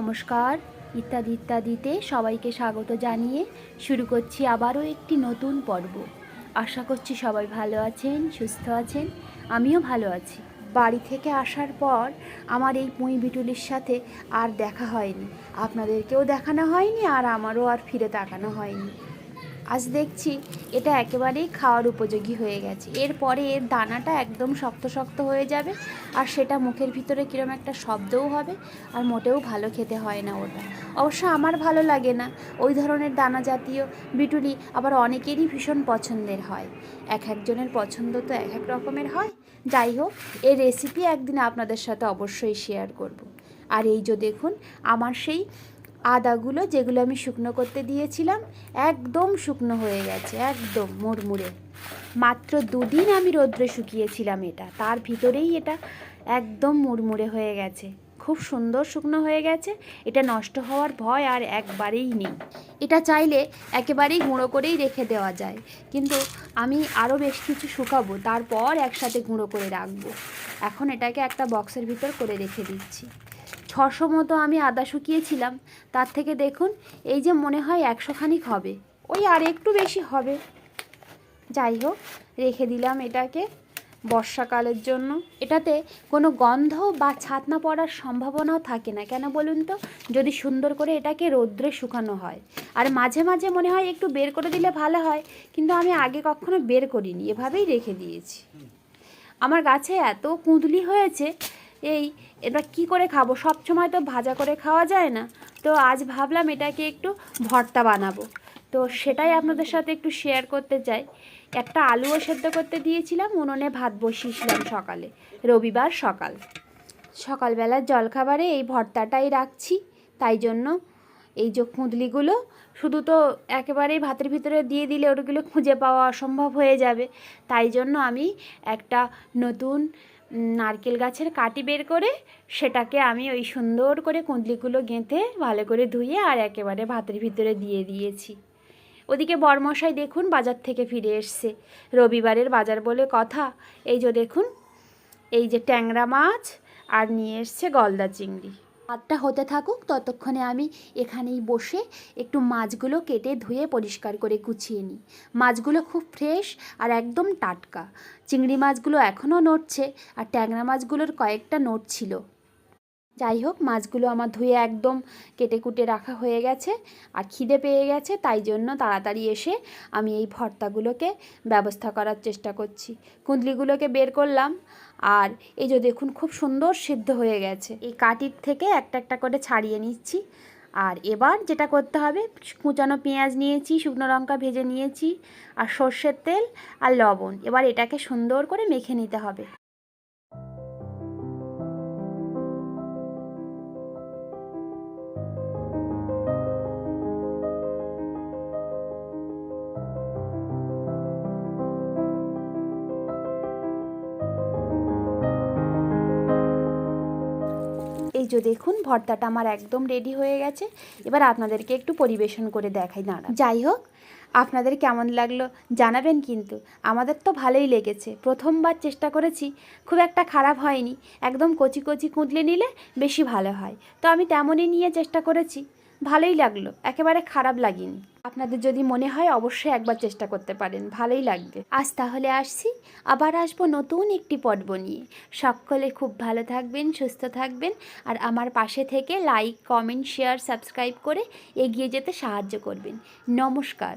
নমস্কার, ইত্যাদি ইত্যাদিতে সবাইকে স্বাগত জানিয়ে শুরু করছি আবারও একটি নতুন পর্ব। আশা করছি সবাই ভালো আছেন, সুস্থ আছেন, আমিও ভালো আছি। বাড়ি থেকে আসার পর আমার এই পুঁই বিটুলির সাথে আর দেখা হয়নি। আপনাদেরকেও দেখানো হয়নি আর আমারও আর ফিরে তাকানো হয়নি। আজ দেখছি এটা একেবারেই খাওয়ার উপযোগী হয়ে গেছে। এরপরে এর দানাটা একদম শক্ত শক্ত হয়ে যাবে আর সেটা মুখের ভিতরে কীরকম একটা শব্দও হবে আর মোটেও ভালো খেতে হয় না ওটা। অবশ্য আমার ভালো লাগে না। ওই ধরনের দানা জাতীয় বিটুলি আবার অনেকেরই ভীষণ পছন্দের হয়। এক একজনের পছন্দ তো এক এক রকমের হয়। যাই হোক, এই রেসিপি একদিন আপনাদের সাথে অবশ্যই শেয়ার করব। আর এই যে দেখুন, আমার সেই আদাগুলো যেগুলো আমি শুকনো করতে দিয়েছিলাম, একদম শুকনো হয়ে গেছে, একদম মুড়মুড়ে। মাত্র দুদিন আমি রোদ্রে শুকিয়েছিলাম এটা, তার ভিতরেই এটা একদম মুড়মুড়ে হয়ে গেছে। খুব সুন্দর শুকনো হয়ে গেছে, এটা নষ্ট হওয়ার ভয় আর একবারেই নেই। এটা চাইলে একেবারেই গুঁড়ো করেই রেখে দেওয়া যায়, কিন্তু আমি আরও বেশ কিছু শুকাবো, তারপর একসাথে গুঁড়ো করে রাখব। এখন এটাকে একটা বক্সের ভিতর করে রেখে দিচ্ছি। ছশো মতো আমি আদা শুকিয়েছিলাম। তার থেকে দেখুন, এই যে মনে হয় একশো খানিক হবে। ওই আর একটু বেশি হবে। যাই হোক, রেখে দিলাম এটাকে বর্ষাকালের জন্য। এটাতে কোনো গন্ধ বা ছাতনা পড়ার সম্ভাবনাও থাকে না। কেন বলুন তো? যদি সুন্দর করে এটাকে রৌদ্রে শুকানো হয়। আর মাঝে মাঝে মনে হয় একটু বের করে দিলে ভালো হয়, কিন্তু আমি আগে কখনো বের করিনি। এভাবেই রেখে দিয়েছি। আমার গাছে এত কুঁদলি হয়েছে এই, এবার কি করে খাব? সব সময় তো ভাজা করে খাওয়া যায় না। তো আজ ভাবলাম এটাকে একটু ভর্তা বানাবো। তো সেটাই আপনাদের সাথে একটু শেয়ার করতে চাই। একটা আলুও সেদ্ধ করতে দিয়েছিলাম, উনুনে ভাত বসিয়েছিলাম সকালে। রবিবার সকাল। সকালবেলার জলখাবারে এই ভর্তাটাই রাখছি। তাই জন্য এই যে কুঁদলিগুলো, শুধু তো একেবারেই ভাতের ভিতরে দিয়ে দিলে ওগুলো খুঁজে পাওয়া অসম্ভব হয়ে যাবে। তাই জন্য আমি একটা নতুন নারকেল গাছের কাটি বের করে সেটাকে আমি ওই সুন্দর করে কুঁদলিগুলো গেঁথে ভালো করে ধুয়ে আর একেবারে ভাতের ভিতরে দিয়ে দিয়েছি। ওদিকে বরমশাই দেখুন বাজার থেকে ফিরে এসছে। রবিবারের বাজার বলে কথা। এই যে দেখুন, এই যে ট্যাংরা মাছ আর নিয়ে এসছে গলদা চিংড়ি। ভাতটা হতে থাকুক, ততক্ষণে আমি এখানেই বসে একটু মাছগুলো কেটে ধুয়ে পরিষ্কার করে গুছিয়ে নিই। মাছগুলো খুব ফ্রেশ আর একদম টাটকা। চিংড়ি মাছগুলো এখনও নড়ছে আর ট্যাংরা মাছগুলোর কয়েকটা নড়ছিল যাই হোক মাছগুলো আমার ধুয়ে একদম কেটে কুটে রাখা হয়ে গেছে আর খিদে পেয়ে গেছে, তাই জন্য তাড়াতাড়ি এসে আমি এই ভর্তাগুলোকে ব্যবস্থা করার চেষ্টা করছি। কুঁদলিগুলোকে বের করলাম আর এই যে দেখুন, খুব সুন্দর সিদ্ধ হয়ে গেছে। এই কাটির থেকে একটা একটা করে ছাড়িয়ে নিচ্ছি আর এবার যেটা করতে হবে, কুচানো পেঁয়াজ নিয়েছি, শুকনো লঙ্কা ভেজে নিয়েছি আর সর্ষের তেল আর লবণ। এবার এটাকে সুন্দর করে মেখে নিতে হবে। এই যে দেখুন, ভর্তাটা আমার একদম রেডি হয়ে গেছে। এবার আপনাদেরকে একটু পরিবেশন করে দেখাই দাঁড়া যাই হোক, আপনাদের কেমন লাগল জানাবেন কিন্তু। আমাদের তো ভালোই লেগেছে। প্রথমবার চেষ্টা করেছি, খুব একটা খারাপ হয়নি। একদম কচি কচি কুঁদলে নিলে বেশি ভালো হয়। তো আমি তেমনই নিয়ে চেষ্টা করেছি। ভালোই লাগল, একেবারে খারাপ লাগেনি। আপনাদের যদি মনে হয় অবশ্যই একবার চেষ্টা করতে পারেন, ভালোই লাগবে। আজ তাহলে আসছি, আবার আসব নতুন একটি পর্ব নিয়ে। সকলে খুব ভালো থাকবেন, সুস্থ থাকবেন, আর আমার পাশে থেকে লাইক কমেন্ট শেয়ার সাবস্ক্রাইব করে এগিয়ে যেতে সাহায্য করবেন। নমস্কার।